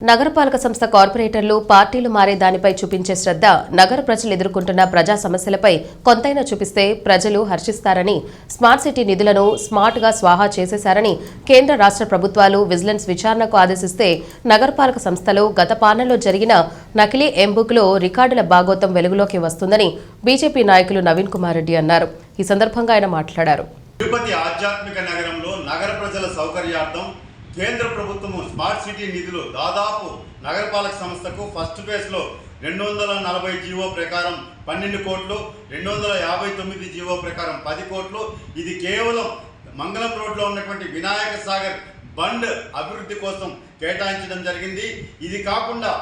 నగరపాలక సంస్థ కార్పొరేటర్లు పార్టీలు మారే దానిపై చూపించే శ్రద్ధ నగర ప్రజలు ఎదుర్కొంటున్న ప్రజా సమస్యలపై కొంతైనా చూపిస్తే ప్రజలు హర్షిస్తారని స్మార్ట్ సిటీ నిధులను స్మార్ట్గా స్వాహా చేసేశారని కేంద్ర రాష్ట్ర ప్రభుత్వాలు విజిలెన్స్ విచారణకు ఆదేశిస్తే నగరపాలక సంస్థలో గత పాలనలో జరిగిన నకిలీ ఎంబుక్లో రికార్డుల భాగోతం వెలుగులోకి వస్తుందని బీజేపీ నాయకులు నవీన్ కుమార్ రెడ్డి అన్నారు. ఈ సందర్భంగా ఆయన మాట్లాడారు. తిరుపతి ఆధ్యాత్మిక నగరంలో నగర ప్రజల సౌకర్యార్థం కేంద్ర ప్రభుత్వము స్మార్ట్ సిటీ నిధులు దాదాపు నగరపాలక సంస్థకు ఫస్ట్ ఫేజ్లో రెండు వందల నలభై జీవో ప్రకారం పన్నెండు కోట్లు రెండు వందల యాభై తొమ్మిది జీవో ప్రకారం పది కోట్లు. ఇది కేవలం మంగళం రోడ్లో ఉన్నటువంటి వినాయక సాగర్ బండ్ అభివృద్ధి కోసం కేటాయించడం జరిగింది. ఇది కాకుండా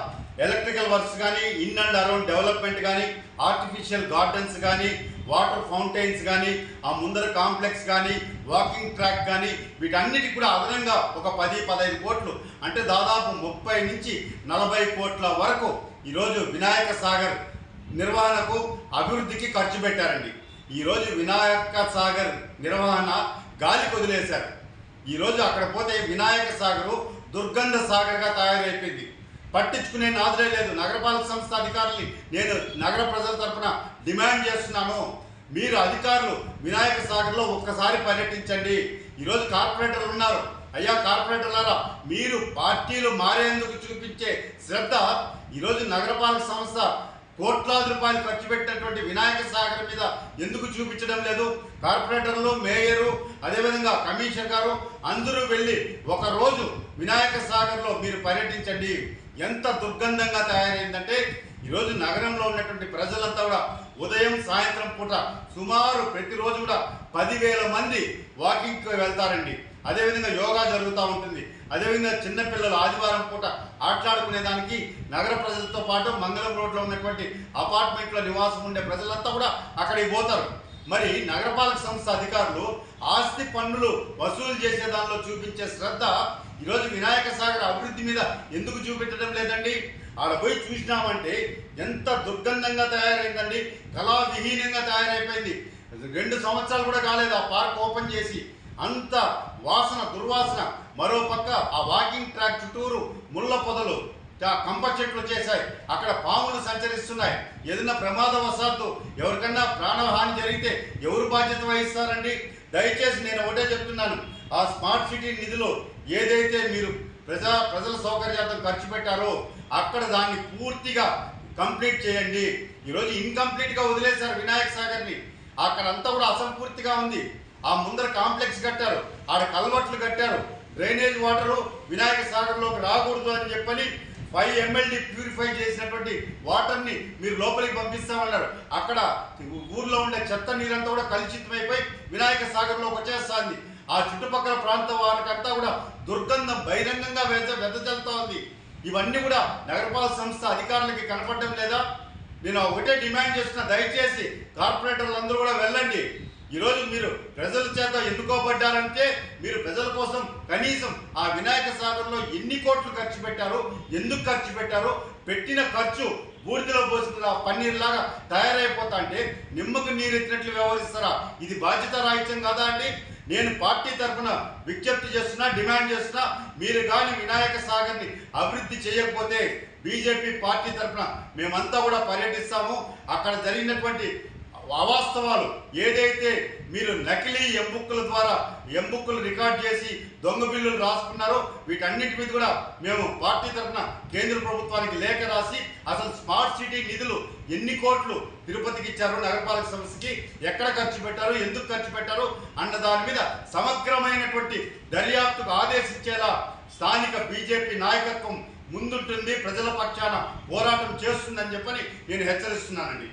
ఎలక్ట్రికల్ వర్క్స్ కానీ ఇన్ అండ్ అరౌండ్ డెవలప్మెంట్ కానీ ఆర్టిఫిషియల్ గార్డెన్స్ కానీ వాటర్ ఫౌంటైన్స్ కానీ ఆ ముందర కాంప్లెక్స్ కానీ వాకింగ్ ట్రాక్ కానీ వీటన్నిటికి కూడా అదనంగా ఒక పది పదహైదు కోట్లు. అంటే దాదాపు ముప్పై నుంచి నలభై కోట్ల వరకు ఈరోజు వినాయక సాగర్ నిర్వహణకు అభివృద్ధికి ఖర్చు పెట్టారండి. ఈరోజు వినాయక సాగర్ నిర్వహణ గాలి వదిలేశారు ఈరోజు అక్కడ పోతే వినాయక సాగరు దుర్గంధ సాగర్గా తయారైపోయింది. పట్టించుకునే నాదులే లేదు. నగరపాలక సంస్థ అధికారుల్ని నేను నగర ప్రజల తరఫున డిమాండ్ చేస్తున్నాను. మీరు అధికారులు వినాయక సాగర్లో ఒక్కసారి పర్యటించండి. ఈరోజు కార్పొరేటర్లు ఉన్నారు. అయ్యా కార్పొరేటర్లారా మీరు పార్టీలు మారేందుకు చూపించే శ్రద్ధ ఈరోజు నగరపాలక సంస్థ కోట్లాది రూపాయలు ఖర్చు పెట్టినటువంటి వినాయక సాగర్ మీద ఎందుకు చూపించడం లేదు? కార్పొరేటర్లు మేయరు అదేవిధంగా కమిషనర్ గారు అందరూ వెళ్ళి ఒకరోజు వినాయక సాగర్లో మీరు పర్యటించండి. ఎంత దుర్గంధంగా తయారైందంటే ఈరోజు నగరంలో ఉన్నటువంటి ప్రజలంతా కూడా ఉదయం సాయంత్రం పూట సుమారు ప్రతిరోజు కూడా పదివేల మంది వాకింగ్కి వెళ్తారండి. అదేవిధంగా యోగా జరుగుతూ ఉంటుంది. అదేవిధంగా చిన్నపిల్లలు ఆదివారం పూట ఆటలాడుకునే దానికి నగర ప్రజలతో పాటు మంగళం రోడ్లో ఉన్నటువంటి అపార్ట్మెంట్లో నివాసం ఉండే ప్రజలంతా కూడా అక్కడికి పోతారు. మరి నగరపాలక సంస్థ అధికారులు ఆస్తి పన్నులు వసూలు చేసే దానిలో చూపించే శ్రద్ధ ఈరోజు వినాయక సాగర్ అభివృద్ధి మీద ఎందుకు చూపెట్టడం లేదండి? ఆడ పోయి చూసినామంటే ఎంత దుర్గంధంగా తయారైందండి కళావిహీనంగా తయారైపోయింది. రెండు సంవత్సరాలు కూడా కాలేదు ఆ పార్క్ ఓపెన్ చేసి. అంత వాసన దుర్వాసన. మరో పక్క ఆ వాకింగ్ ట్రాక్ చుట్టూరు ముళ్ళ పొదలు కంప చెట్లు వచ్చేసాయి అక్కడ పాములు సంచరిస్తున్నాయి. ఏదైనా ప్రమాదవశాత్తు ఎవరికన్నా ప్రాణహాని జరిగితే ఎవరు బాధ్యత వహిస్తారండి? దయచేసి నేను ఒకటే చెప్తున్నాను. ఆ స్మార్ట్ సిటీ నిధులు ఏదైతే మీరు ప్రజా ప్రజల సౌకర్యార్థం ఖర్చు పెట్టారో అక్కడ దాన్ని పూర్తిగా కంప్లీట్ చేయండి. ఈరోజు ఇన్కంప్లీట్గా వదిలేశారు వినాయక సాగర్ని. అక్కడంతా కూడా అసంపూర్తిగా ఉంది. ఆ ముందర కాంప్లెక్స్ కట్టారు. ఆడ కలవట్లు కట్టారు. డ్రైనేజ్ వాటరు వినాయక సాగర్లోకి రాకూడదు అని చెప్పని ఫైవ్ ఎంఎల్డి ప్యూరిఫై చేసినటువంటి వాటర్ని మీరు లోపలికి పంపిస్తామన్నారు. అక్కడ ఊర్లో ఉండే చెత్త నీరంతా కూడా కలుషితమైపోయి వినాయక సాగర్లోకి వచ్చేస్తుంది. ఆ చుట్టుపక్కల ప్రాంత వారికంతా కూడా దుర్గంధం బహిరంగంగా వెద వెదజల్లుతా ఉంది ఇవన్నీ కూడా నగరపాలక సంస్థ అధికారులకి కనపడడం లేదా? నేను ఒకటే డిమాండ్ చేస్తున్న దయచేసి కార్పొరేటర్లు అందరూ కూడా వెళ్ళండి. ఈరోజు మీరు ప్రజల చేత ఎన్నుకోబడ్డారంటే మీరు ప్రజల కోసం కనీసం ఆ వినాయక సాగర్లో ఎన్ని కోట్లు ఖర్చు పెట్టారు ఎందుకు ఖర్చు పెట్టారు పెట్టిన ఖర్చు బూడిదలో పోసిన పన్నీర్ లాగా తయారైపోతా అంటే నిమ్మకు నీరెత్తినట్లు వ్యవహరిస్తారా? ఇది బాధ్యత రాహిత్యం కాదా అండి? నేను పార్టీ తరఫున విజ్ఞప్తి చేస్తున్నా డిమాండ్ చేస్తున్నా మీరు కానీ వినాయక సాగర్ని అభివృద్ధి చేయకపోతే బీజేపీ పార్టీ తరఫున మేమంతా కూడా పర్యటిస్తాము. అక్కడ జరిగినటువంటి అవాస్తవాలు ఏదైతే మీరు నకిలీ ఎంబుక్కుల ద్వారా ఎంబుక్కులు రికార్డ్ చేసి దొంగ బిల్లులు రాసుకున్నారో వీటన్నిటి మీద కూడా మేము పార్టీ తరఫున కేంద్ర ప్రభుత్వానికి లేఖ రాసి అసలు స్మార్ట్ సిటీ నిధులు ఎన్ని కోట్లు తిరుపతికి ఇచ్చారు నగరపాలక సంస్థకి ఎక్కడ ఖర్చు పెట్టారు ఎందుకు ఖర్చు పెట్టారు అన్న దాని మీద సమగ్రమైనటువంటి దర్యాప్తుకు ఆదేశించేలా స్థానిక బీజేపీ నాయకత్వం ముందుంటుంది ప్రజల పక్షాన పోరాటం చేస్తుందని చెప్పని నేను హెచ్చరిస్తున్నానండి.